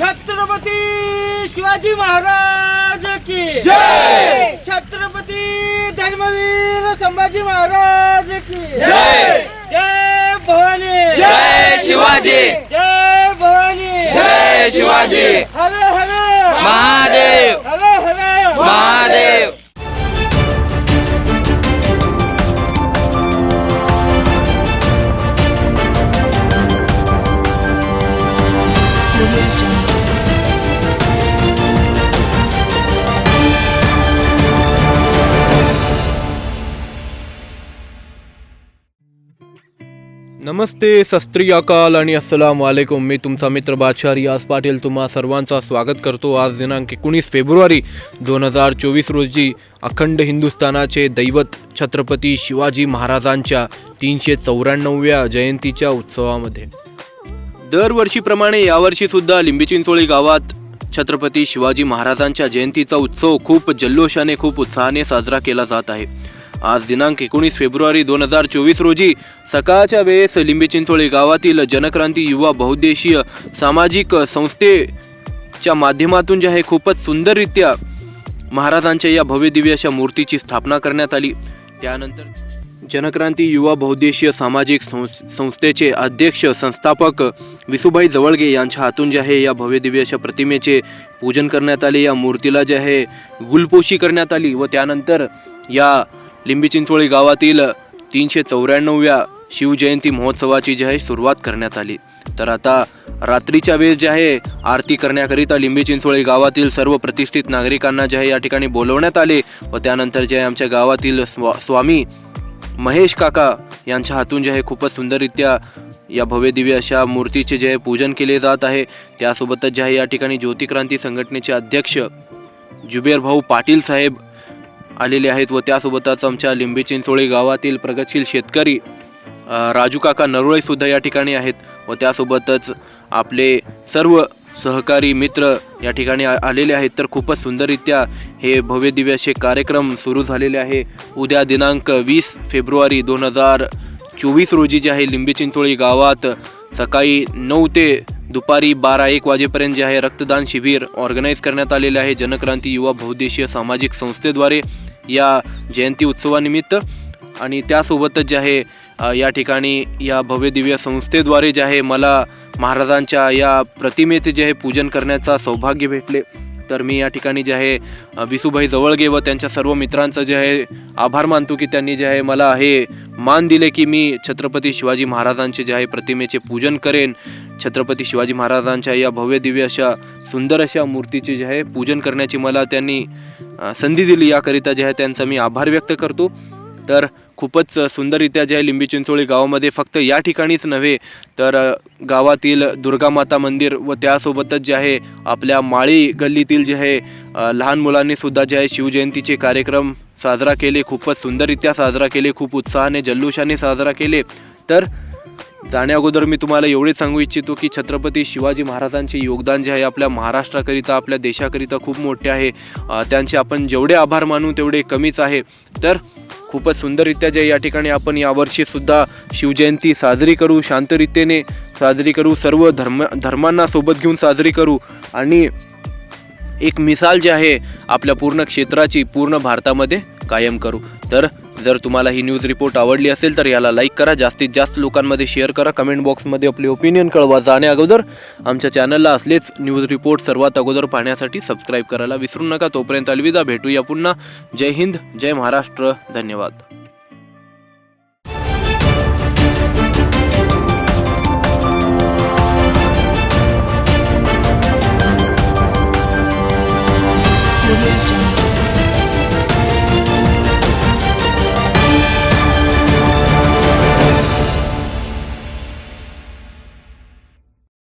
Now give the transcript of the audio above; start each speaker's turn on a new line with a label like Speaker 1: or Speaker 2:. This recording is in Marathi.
Speaker 1: छत्रपती शिवाजी महाराज की
Speaker 2: जय!
Speaker 1: छत्रपती धर्मवीर संभाजी महाराज की
Speaker 2: जय!
Speaker 1: जय भवानी
Speaker 2: जय शिवाजी!
Speaker 1: जय भवानी
Speaker 2: जय शिवाजी!
Speaker 1: हर
Speaker 3: नमस्ते सस्त्री अकाल आणि अस्सलाम वालेकुम मी तुमचा मित्र बादशाह रियाज पाटील. तुम्हा सर्वांचा स्वागत करतो आज दिनांक एकोणीस फेब्रुवारी दोन हजार चोवीस रोजी अखंड हिंदुस्थानाचे दैवत छत्रपती शिवाजी महाराजांच्या तीनशे चौऱ्याण्णवव्या जयंतीच्या उत्सवामध्ये. दरवर्षीप्रमाणे यावर्षी सुद्धा लिंबी चिंचोळी गावात छत्रपती शिवाजी महाराजांच्या जयंतीचा उत्सव खूप जल्लोषाने खूप उत्साहाने साजरा केला जात आहे. आज दिनांक एकोणीस फेब्रुवारी दोन हजार चोवीस रोजी सकाळच्या वेळेस लिंबी चिंचोळी गावातील जनक्रांती युवा बहुद्देशीय सामाजिक संस्थेच्या माध्यमातून जे आहे खूपच सुंदररित्या महाराजांच्या या भव्यदिव्य अशा मूर्तीची स्थापना करण्यात आली. त्यानंतर जनक्रांती युवा बहुद्देशीय सामाजिक संस्थेचे अध्यक्ष संस्थापक विसुभाई जवळगे यांच्या हातून जे आहे या भव्यदिव्य अशा प्रतिमेचे पूजन करण्यात आले. या मूर्तीला जे आहे गुलपोशी करण्यात आली व त्यानंतर या लिंबी चिंचोळी गावातील तीनशे चौऱ्याण्णवव्या शिवजयंती महोत्सवाची जी आहे सुरुवात करण्यात आली. तर आता रात्रीच्या वेळेस जे आहे आरती करण्याकरिता लिंबी चिंचोळी गावातील सर्व प्रतिष्ठित नागरिकांना जे आहे या ठिकाणी बोलवण्यात आले व त्यानंतर जे आहे आमच्या गावातील स्वा स्वामी महेश काका यांच्या हातून जे आहे खूपच सुंदररित्या या भव्य दिव्य अशा मूर्तीचे जे आहे पूजन केले जात आहे. त्यासोबतच जे आहे या ठिकाणी ज्योतिक्रांती संघटनेचे अध्यक्ष जुबेर भाऊ पाटील साहेब आलेले आहेत व त्यासोबतच आमच्या लिंबी चिंचोळी गावातील प्रगतशील शेतकरी राजू काका नरोळे सुद्धा या ठिकाणी आहेत व त्यासोबतच आपले सर्व सहकारी मित्र या ठिकाणी आ- आलेले आहेत. तर खूपच सुंदररित्या हे भव्य दिव्य असे कार्यक्रम सुरू झालेले आहे. उद्या दिनांक वीस फेब्रुवारी दोन हजार चोवीस रोजी जे आहे लिंबी चिंचोळी गावात सकाळी नऊ ते दुपारी बारा एक वाजेपर्यंत जे आहे रक्तदान शिबिर ऑर्गनाईज करण्यात आलेले आहे. जनक्रांती युवा बहुद्देशीय सामाजिक संस्थेद्वारे या जयंती उत्सवानिमित्त. आणि त्यासोबतच जे आहे या ठिकाणी या भव्य दिव्य संस्थेद्वारे जे आहे मला महाराजांच्या या प्रतिमेचे जे आहे पूजन करण्याचा सौभाग्य भेटले. तर मी या ठिकाणी जे आहे विसुभाई जवळगे व त्यांच्या सर्व मित्रांचं जे आहे आभार मानतो की त्यांनी जे आहे मला हे मान दिले की मी छत्रपती शिवाजी महाराजांचे जे आहे प्रतिमेचे पूजन करेन. छत्रपती शिवाजी महाराजांच्या या भव्य दिव्य अशा सुंदर अशा मूर्तीचे जे आहे पूजन करण्याची मला त्यांनी संधी दिली. याकरिता जे आहे त्यांचा मी आभार व्यक्त करतो. तर खूपच सुंदररित्या जे आहे लिंबी चिंचोळी गावामध्ये फक्त या ठिकाणीच नव्हे तर गावातील दुर्गामाता मंदिर व त्यासोबतच जे आहे आपल्या माळी गल्लीतील जे आहे लहान मुलांनीसुद्धा जे आहे शिवजयंतीचे कार्यक्रम साजरा केले खूपच सुंदररित्या साजरा केले खूप उत्साहाने जल्लोषाने साजरा केले. तर जाण्या अगोदर मी तुम्हाला एवढेच सांगू इच्छितो की छत्रपती शिवाजी महाराजांचे योगदान जे आहे आपल्या महाराष्ट्राकरिता आपल्या देशाकरिता खूप मोठे आहे. त्यांचे आपण जेवढे आभार मानू तेवढे कमीच आहे. तर खूपच सुंदररित्या जे या ठिकाणी आपण यावर्षीसुद्धा शिवजयंती साजरी करू शांतरित्याने साजरी करू सर्व धर्म धर्मांना सोबत घेऊन साजरी करू आणि एक मिसाल जे आहे आपल्या पूर्ण क्षेत्राची पूर्ण भारतामध्ये कायम करू. तर जर तुम्हाला ही न्यूज रिपोर्ट आवडली असेल तर याला लाईक करा. जास्तीत जास्त लोकांमध्ये शेअर करा. कमेंट बॉक्समध्ये आपली ओपिनियन कळवा. जाणे अगोदर आमच्या चॅनलला असलेच न्यूज रिपोर्ट सर्वात अगोदर पाहण्यासाठी सबस्क्राईब करायला विसरू नका. तोपर्यंत अलविदा. भेटूया पुन्हा. जय हिंद. जय महाराष्ट्र. धन्यवाद.